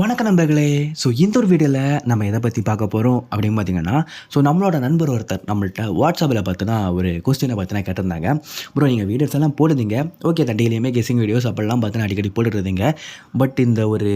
வணக்க நண்பர்களே. ஸோ இந்த ஒரு வீடியோவில் நம்ம எதை பற்றி பார்க்க போகிறோம் அப்படின்னு பார்த்தீங்கன்னா ஸோ நம்மளோட நண்பர் ஒருத்தர் நம்மள்ட்ட வாட்ஸ்அப்பில் பார்த்தினா ஒரு கொஸ்டினை பார்த்தினா கேட்டிருந்தாங்க. ப்ரோ நீங்கள் வீடியோஸ் எல்லாம் போடுதீங்க ஓகே தான் டெய்லியுமே கெஸிங் வீடியோஸ் அப்படிலாம் பார்த்தினா அடிக்கடி போட்டுருந்தீங்க பட் இந்த ஒரு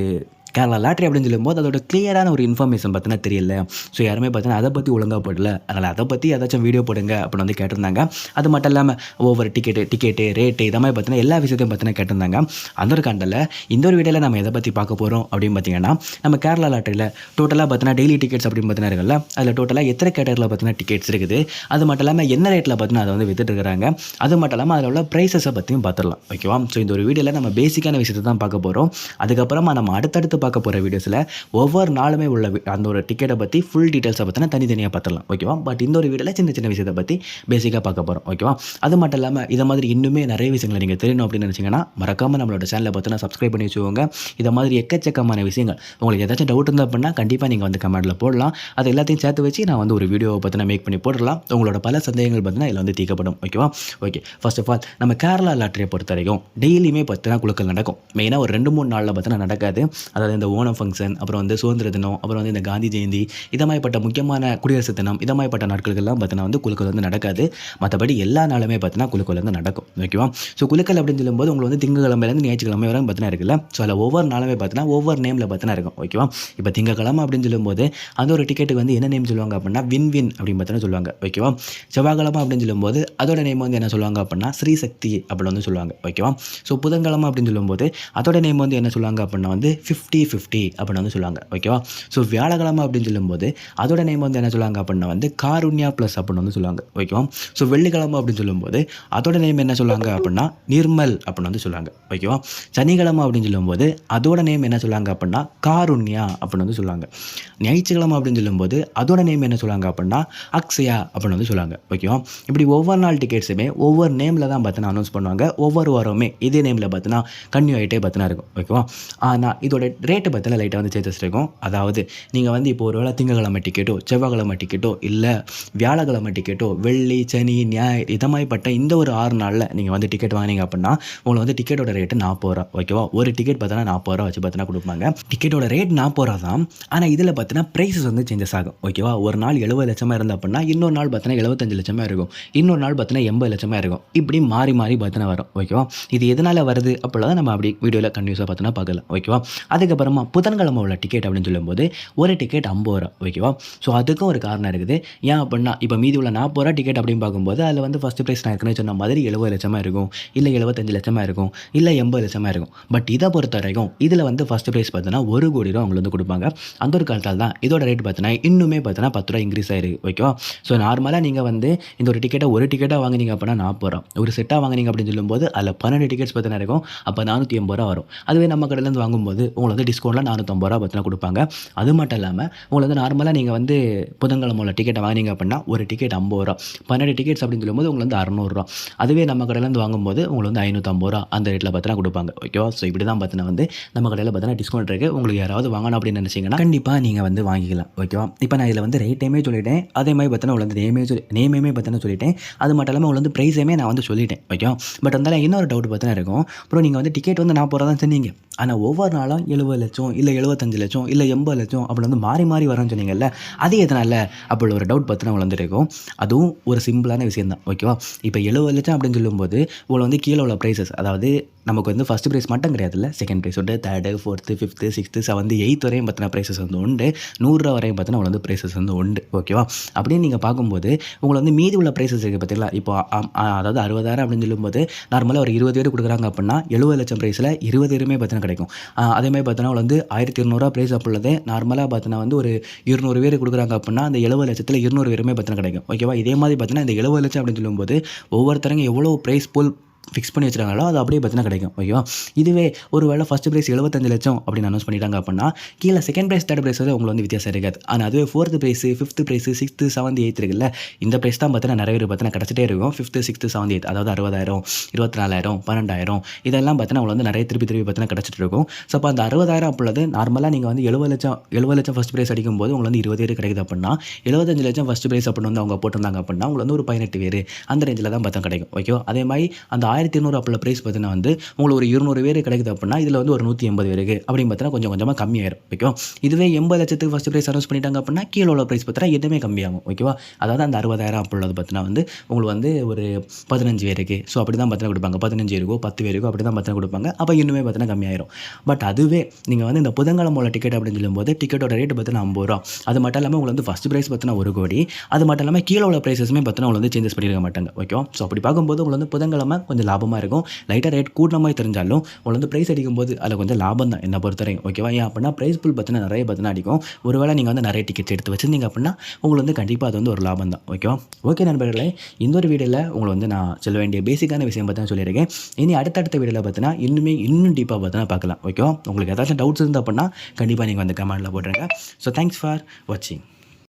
கேரளா லாட்ரி அப்படின்னு சொல்லும்போது அதோட கிளியரான ஒரு இன்ஃபர்மேஷன் பார்த்தீங்கன்னா தெரியல. ஸோ யாருமே பார்த்தீங்கன்னா அதை பற்றி ஒழுங்காக போடல. அதனால் அதை பற்றி ஏதாச்சும் வீடியோ போடுங்க அப்படின்னு வந்து கேட்டிருந்தாங்க. அது மட்டும் இல்லாமல் ஒவ்வொரு டிக்கெட்டு டிக்கெட்டு ரேட்டு இதை மாதிரி பார்த்தீங்கன்னா எல்லா விஷயத்தையும் பார்த்தீங்கன்னா கேட்டிருந்தாங்க. அந்த ஒரு கண்டில் இந்த ஒரு வீடியோவில் நம்ம எதை பற்றி பார்க்க போகிறோம் அப்படின்னு பார்த்தீங்கன்னா நம்ம கேரளா லாட்ரியில் டோட்டலாக பார்த்தீங்கன்னா டெய்லி டிக்கெட்ஸ் அப்படின்னு பார்த்தீங்கன்னா இருக்குல்ல அதில் டோட்டலாக எத்தனை கேட்டகரியில் பார்த்தீங்கன்னா டிக்கெட்ஸ் இருக்குது? அது மட்டும் இல்லாமல் என்ன ரேட்டில் பார்த்தீங்கன்னா அதை வந்து வித்துட்டுருக்காங்க அது மட்டும் இல்லாமல் அதில் உள்ள ப்ரைஸஸை பற்றியும் பார்த்துடலாம். ஓகேவா ஸோ இந்த ஒரு வீடியோவில் நம்ம பேசிக்கான விஷயத்தை தான் பார்க்க போகிறோம் அதுக்கப்புறமா நம்ம அடுத்தடுத்து பார்க்க போகிற வீடியோஸில் ஒவ்வொரு நாளுமே உள்ள அந்த ஒரு டிக்கெட்டை பற்றி ஃபுல் டீட்டெயில்ஸை பற்றினா தனித்தனியாக பார்த்துடலாம் ஓகேவா பட் இந்த ஒரு வீடியோவில் சின்ன சின்ன விஷயத்தை பற்றி பேசிக்காக பார்க்க போகிறோம் ஓகேவா அது மட்டும் இல்லாமல் இதை மாதிரி இன்னுமே நிறைய விஷயங்களை நீங்கள் தெரியணும் அப்படின்னு நினச்சிங்கன்னா மறக்காமல் நம்மளோட சேனலை பார்த்தினா சப்ஸ்கிரைப் பண்ணி வச்சுக்கோங்க. இதை மாதிரி எக்கச்சக்கமான விஷயங்கள். உங்களுக்கு ஏதாச்சும் டவுட் இருந்தால் அப்படின்னா கண்டிப்பாக நீங்கள் வந்து கமெண்ட்டில் போடலாம். அது எல்லாத்தையும் சேர்த்து வச்சு நான் வந்து ஒரு வீடியோவை பார்த்தினா மேக் பண்ணி போடலாம் உங்களோட பல சந்தேகங்கள் பார்த்தினா இதில் வந்து தீக்கப்படும். ஓகேவா ஓகே ஃபர்ஸ்ட் ஆஃப் ஆல் நம்ம கேரளா லாட்டரியை பொறுத்த வரைக்கும் டெய்லியுமே பார்த்தினா குழுக்கள் நடக்கும். மெயினாக ஒரு ரெண்டு மூணு நாளில் பார்த்தினா நடக்காது. அதாவது இந்த ஓணம் ஃபங்க்ஷன் அப்புறம் வந்து சுதந்திர தினம் அப்புறம் வந்து இந்த காந்தி ஜெயந்தி இதை மாதிரிப்பட்ட முக்கியமான குடியரசு தினம் இதை மாதிரிப்பட்ட நாட்களுக்கெல்லாம் பார்த்தீங்கன்னா வந்து குழுக்கள் வந்து நடக்காது. மற்றபடி எல்லா நாளுமே பார்த்தீங்கன்னா குழுக்கள் வந்து நடக்கும். ஓகேவா ஸோ குழுக்கள் அப்படின்னு சொல்லும்போது உங்களுக்கு வந்து திங்கக்கிழமையிலேருந்து ஞாயிற்றுக்கிழமை வரை பார்த்தீங்கன்னா இருக்குல்ல? ஸோ அதில் ஒவ்வொரு நாளுமே பார்த்தீங்கன்னா ஒவ்வொரு நேமில் பார்த்தீங்கன்னா இருக்கும். ஓகேவா இப்போ திங்கக்கிழமை அப்படின்னு சொல்லும்போது அந்த ஒரு டிக்கெட்டுக்கு வந்து என்ன நேம் சொல்லுவாங்க அப்படின்னா வின் வின் அப்படின்னு பார்த்தீங்கன்னா சொல்லுவாங்க. ஓகேவா செவ்வாய்க்கிழமை அப்படின்னு சொல்லும்போது அதோட நேம் வந்து என்ன சொல்லுவாங்க அப்படின்னா ஸ்ரீசக்தி அப்படின்னு வந்து சொல்லுவாங்க. ஓகேவா ஸோ புதன்கிழமை அப்படின்னு சொல்லும்போது அதோட நேம் வந்து என்ன சொல்லுவாங்க அப்படின்னா வந்து ஃபிஃப்டி ஃபிஃப்டி அப்படின்னு வந்து சொல்லுவாங்க. ஓகேவா ஸோ வியாழக்கிழமை அப்படின்னு சொல்லும்போது அதோட நேம் வந்து என்ன சொல்லுவாங்க அப்படின்னா வந்து காருண்யா ப்ளஸ் அப்படின்னு வந்து சொல்லுவாங்க. ஓகேவா ஸோ வெள்ளிக்கிழமை அப்படின்னு சொல்லும்போது அதோட நேம் என்ன சொல்லுவாங்க அப்படின்னா நிர்மல் அப்படின்னு வந்து சொல்லுவாங்க. ஓகேவா சனிக்கிழமை அப்படின்னு சொல்லும்போது அதோட நேம் என்ன சொல்லுவாங்க அப்படின்னா காருண்யா அப்படின்னு வந்து சொல்லுவாங்க. ஞாயிற்றுக்கிழமை அப்படின்னு சொல்லும்போது அதோட நேம் என்ன சொல்லுவாங்க அப்படின்னா அக்ஷயா அப்படின்னு வந்து சொல்லுவாங்க. ஓகேவா இப்படி ஒவ்வொரு நாள் டிக்கெட்ஸுமே ஒவ்வொரு நேமில் தான் பார்த்தீங்கன்னா அனௌன்ஸ் பண்ணுவாங்க. ஒவ்வொரு வாரமே இதே நேமில் பார்த்தீங்கன்னா கன்யூ ஆகிட்டே பார்த்தீங்கன்னா இருக்கும். ஓகேவா ஆனால் இதோட ரேட்டு பார்த்தினா லைட்டாக வந்து சேஞ்சஸ் இருக்கும் அதாவது நீங்கள் வந்து இப்போ ஒரு வேளை திங்கக்கிழமை டிக்கெட்டோ செவ்வாய்க்கிழமை டிக்கெட்டோ இல்லை வியாழக்கிழமை டிக்கெட்டோ வெள்ளி சனி ஞாயிறு இதை மாதிரிப்பட்ட இந்த ஒரு ஆறு நாளில் நீங்கள் வந்து டிக்கெட் வாங்கினீங்க அப்படின்னா உங்களுக்கு வந்து டிக்கெட்டோட ரேட்டு நாற்பது ரூபா ஓகேவா ஒரு டிக்கெட் பார்த்தோன்னா நாற்பது ரூபா வச்சு பார்த்தீங்கன்னா கொடுப்பாங்க. டிக்கெட்டோட ரேட் நாற்பது ரூபா தான் ஆனால் இதில் பார்த்தீங்கன்னா ப்ரைஸஸ் வந்து சேஞ்சஸ் ஆகும் ஓகேவா ஒரு நாள் எழுபது லட்சமாக இருந்தால் அப்படின்னா இன்னொரு நாள் பார்த்தீங்கன்னா எழுபத்தஞ்சு லட்சமாக இருக்கும் இன்னொரு நாள் பார்த்தீங்கன்னா எண்பது லட்சமாக இருக்கும். இப்படி மாறி மாறி பார்த்தீங்கன்னா வரும் ஓகேவா இது எதனால் வருது அப்படிலாம் நம்ம அப்படி வீடியோவில் கன்யூஸாக பார்த்தோன்னா பார்க்கலாம் ஓகேவா அதுக்கு அதுக்கப்புறமா புதன்கிழமை உள்ள டிக்கெட் அப்படின்னு சொல்லும்போது ஒரு டிக்கெட் ஐம்பது ரூபா ஓகேவா ஸோ அதுக்கும் ஒரு காரணம் இருக்குது. ஏன் அப்படின்னா இப்போ மீதி உள்ள நாற்பது ரூபா டிக்கெட் அப்படின்னு பார்க்கும்போது அதில் வந்து ஃபஸ்ட் ப்ரைஸ் நான் ஏற்கனவே சொன்ன மாதிரி எழுபது லட்சமாக இருக்கும். இல்லை எழுபத்தஞ்சு லட்சமாக இருக்கும். இல்லை எண்பது லட்சமாக இருக்கும். பட் இதை பொறுத்த வரைக்கும் இதில் வந்து ஃபஸ்ட் ப்ரைஸ் பார்த்தீங்கன்னா ஒரு கோடி ரூபா அவங்களுக்கு வந்து கொடுப்பாங்க. அந்த ஒரு காலத்தால் தான் இதோட ரேட் பார்த்தீங்கன்னா இன்னுமே பார்த்தீங்கன்னா பத்து ரூபா இன்க்ரீஸ் ஆயிருக்கு ஓகேவா ஸோ நார்மலாக நீங்கள் வந்து இந்த ஒரு டிக்கெட்டை ஒரு டிக்கெட்டாக வாங்குனீங்க அப்படின்னா நாற்பது ரூபா. ஒரு செட்டாக வாங்குனீங்க அப்படின்னு சொல்லும்போது அதில் பன்னெண்டு டிக்கெட்ஸ் பார்த்தீங்கன்னா இருக்கும். அப்போ நானூற்றி எண்பது ரூபா வரும். அதுவே நம்ம கடையிலேருந்து வாங்கும்போது உங்களுக்கு வந்து டிஸ்கவுண்ட்டில் நானூற்றம்பது ரூபா பார்த்தீங்கன்னா கொடுப்பாங்க. அது மட்டும் இல்லாமல் உங்களுக்கு வந்து நார்மலாக நீங்கள் வந்து புதன்கிழமை உள்ள டிக்கெட்டை வாங்கினீங்க அப்படின்னா ஒரு டிக்கெட் ஐம்பது ரூபா பன்னெண்டு டிக்கெட்ஸ் அப்படின்னு சொல்லும்போது உங்களுக்கு வந்து அறநூறுரூவா அதுவே நம்ம கடையிலேருந்து வாங்கும்போது உங்களுக்கு வந்து ஐநூற்றம்பது ரூபா அந்த ரேட்டில் பார்த்தினா கொடுப்பாங்க. ஓகேவா ஸோ இப்படி தான் பார்த்தீங்கன்னா வந்து நம்ம கடையில் பார்த்தினா டிஸ்கவுண்ட் இருக்குது உங்களுக்கு யாராவது வாங்கணும் அப்படின்னு நினச்சிங்கன்னா கண்டிப்பாக நீங்கள் வந்து வாங்கிக்கலாம். ஓகேவா இப்போ நான் இதில் வந்து ரேட்டையுமே சொல்லிட்டேன். அதே மாதிரி பார்த்தினா உங்களுக்கு வந்து நேமே சொல்லி நேமையுமே பார்த்தினா சொல்லிட்டேன். அது மட்டும் இல்லாமல் உங்களுக்கு வந்து ப்ரைஸையுமே நான் வந்து சொல்லிட்டேன். ஓகேவா பட் இருந்தாலும் இன்னொரு டவுட் பார்த்தினா இருக்கும். அப்புறம் நீங்கள் வந்து டிக்கெட் வந்து நாற்பது ரூபா தான் சொன்னீங்க. ஆனால் ஒவ்வொரு நாளும் எழுபது லட்சம் இல்லை எழுபத்தஞ்சு லட்சம் இல்லை எண்பது லட்சம் அப்படி வந்து மாறி மாறி வரேன்னு சொன்னீங்கல்ல அது எதனால்? அப்படி ஒரு டவுட் பார்த்தீங்கன்னா நான் வளர்ந்துருக்கோம் அதுவும் ஒரு சிம்பிளான விஷயம் தான் ஓகேவா இப்போ எழுபது லட்சம் அப்படின்னு சொல்லும்போது உங்களை வந்து கீழே உள்ள ப்ரைஸஸ் அதாவது நமக்கு வந்து ஃபஸ்ட் ப்ரைஸ் மட்டும் கிடையாதுல்ல? செகண்ட் ப்ரைஸ் உண்டு third fourth fifth sixth seventh eighth வரையும் பார்த்தினா ப்ரைஸஸ் வந்து உண்டு. நூறுரூவா வரையும் பார்த்தினா உங்களுக்கு வந்து ப்ரைஸஸ் வந்து உண்டு. ஓகேவா அப்படின்னு நீங்கள் பார்க்கும்போது உங்களை வந்து மீதி உள்ள ப்ரைஸஸ் இருக்குது பார்த்தீங்களா? இப்போ அதாவது அறுபதாயிரம் அப்படின்னு சொல்லும்போது நார்மலாக ஒரு இருபது பேர் கொடுக்குறாங்க அப்படின்னா எழுபது லட்சம் ப்ரைஸில் இருபது பேருமே பார்த்தீங்கன்னா கிடைக்கும். அதே மாதிரி பார்த்தீங்கன்னா வந்து ஆயிரத்தி இருநூறுவா ப்ரைஸ் அப்படிள்ளது நார்மலாக பார்த்தினா வந்து ஒரு இருநூறு பேர் கொடுக்குறாங்க அப்படின்னா அந்த எழுபது லட்சத்தில் இருநூறு பேருமே பார்த்தினா கிடைக்கும். ஓகேவா இதே மாதிரி பார்த்தீங்கன்னா இந்த எழுபது லட்சம் அப்படின்னு சொல்லும்போது ஒவ்வொருத்தரங்க எவ்வளோ ப்ரைஸ் போல் ஃபிக்ஸ் பண்ணி வச்சிருக்காங்களோ அது அப்படியே பார்த்தீங்கன்னா கிடைக்கும். ஓகேவா? இதுவே ஒரு வேளை ஃபஸ்ட் ப்ரைஸ் எழுபத்தஞ்சு லட்சம் அப்படின்னு அனௌன்ஸ் பண்ணிட்டாங்க அப்படின்னா கீழே செகண்ட் ப்ரைஸ் தேர்ட் ப்ரைஸ் வந்து உங்களுக்கு வந்து வித்தியாசம் இருக்காது. ஆனால் அதுவே fourth prize fifth prize sixth seventh eighth இருக்குல்ல இந்த ப்ரைஸ் தான் பார்த்தீங்கன்னா நிறைய பேர் பார்த்தீங்கன்னா கிடச்சிட்டே இருக்கும். ஃபிஃப்த்து சிக்ஸ்த்து செவன்த் எயித் அதாவது அறுபதாயிரம் இருபத்தி நாலாயிரம் பன்னெண்டாயிரம் இதெல்லாம் பார்த்தீங்கன்னா உங்களுக்கு வந்து நிறைய திருப்பி திருப்பி பார்த்தீங்கன்னா கிடச்சிட்டு இருக்கும். ஸோ அப்போ அந்த அறுபதாயிரம் அப்படிள்ளது நார்மலாக நீங்கள் வந்து எழுபது லட்சம் எழுபது லட்சம் ஃபஸ்ட் ப்ரைஸ் அடிக்கும்போது உங்களுக்கு வந்து இருபது பேர் கிடைக்குது அப்படின்னா எழுபத்தஞ்சு லட்சம் ஃபஸ்ட் ப்ரைஸ் அப்படின்னு வந்து அவங்க போட்டிருந்தாங்க அப்படின்னா உங்களுக்கு வந்து ஒரு பதினெட்டு பேர் அந்த ரேஞ்சில் தான் பார்த்தா கிடைக்கும். ஓகேவா? அதே மாதிரி அந்த ஆயிரத்தி இருநூறு அப்பல ப்ரைஸ் பார்த்தீங்கன்னா வந்து உங்களுக்கு ஒரு இருநூறு பேர் கிடைக்குது அப்படின்னா இதில் வந்து ஒரு நூற்றி எண்பது பேருக்கு அப்படின்னு பார்த்தீங்கன்னா கொஞ்சம் கொஞ்சமாக கம்மியாயிரும். ஓகேவா இதுவே எண்பது லட்சத்துக்கு ஃபஸ்ட் ப்ரைஸ் அனௌன்ஸ் பண்ணிட்டாங்க அப்படின்னா கீழே உள்ள ப்ரைஸ் பார்த்தீங்கன்னா எதுவுமே கம்மியாகும். ஓகேவா அதாவது அந்த அறுபதாயிரம் அப்போ பார்த்தீங்கன்னா வந்து உங்களுக்கு வந்து ஒரு பதினஞ்சு பேருக்கு ஸோ அப்படி தான் பார்த்தீங்கன்னா கொடுப்பாங்க. பதினஞ்சு பேருக்கோ பத்து பேருக்கோ அப்படி தான் பார்த்தீங்கன்னா கொடுப்பாங்க. அப்போ இன்னுமே பார்த்தீங்கன்னா கம்மியாயிரும். பட் அதுவே நீங்கள் வந்து இந்த புதன்கிழமை உள்ள டிக்கெட் அப்படின்னு சொல்லும்போது டிக்கெட்டோட ரேட் பார்த்தீங்கன்னா ஐம்பது ரூபா. அது மட்டும் இல்லாமல் உங்களுக்கு வந்து ஃபஸ்ட் ப்ரைஸ் பார்த்தீங்கன்னா ஒரு கோடி. அது மட்டும் இல்லாமல் கீழே உள்ள ப்ரைஸஸுமே பார்த்தீங்கன்னா உங்களுக்கு வந்து சேஞ்சஸ் பண்ணியிருக்க மாட்டாங்க. ஓகேவா ஸோ அப்படி பார்க்கும்போது உங்களுக்கு வந்து புதன்கிழமை கொஞ்சம் லாபமாக இருக்கும். லைட்டாக ரேட் கூடுற மாதிரி தெரிஞ்சாலும் உங்களை வந்து ப்ரைஸ் அடிக்கும்போது அதில் கொஞ்சம் லாபம் தான். என்ன பொறுத்தவரைக்கும் ஓகேவா ஏன் அப்படின்னா ப்ரைஸ் புல் பார்த்தினா நிறைய பார்த்தினா அடிக்கும். ஒருவேளை நீங்கள் வந்து நிறைய டிக்கெட்ஸ் எடுத்து வச்சிருந்தீங்க அப்படின்னா உங்களுக்கு வந்து கண்டிப்பாக அது வந்து ஒரு லாபம் தான். ஓகேவா ஓகே நண்பர்களே இந்த ஒரு வீடியோவில் உங்களை வந்து நான் சொல்ல வேண்டிய பேசிக்கான விஷயம் பார்த்தா சொல்லியிருக்கேன். இனி அடுத்தடுத்த வீடியோவில் பார்த்தீங்கன்னா இன்னுமே இன்னும் டீப்பாக பார்த்தீங்கன்னா பார்க்கலாம். ஓகேவா உங்களுக்கு ஏதாச்சும் டவுட்ஸ் இருந்தால் அப்படின்னா கண்டிப்பாக நீங்கள் வந்து கமெண்டில் போட்டுருங்க. ஸோ தேங்க்ஸ் ஃபார் வாட்சிங்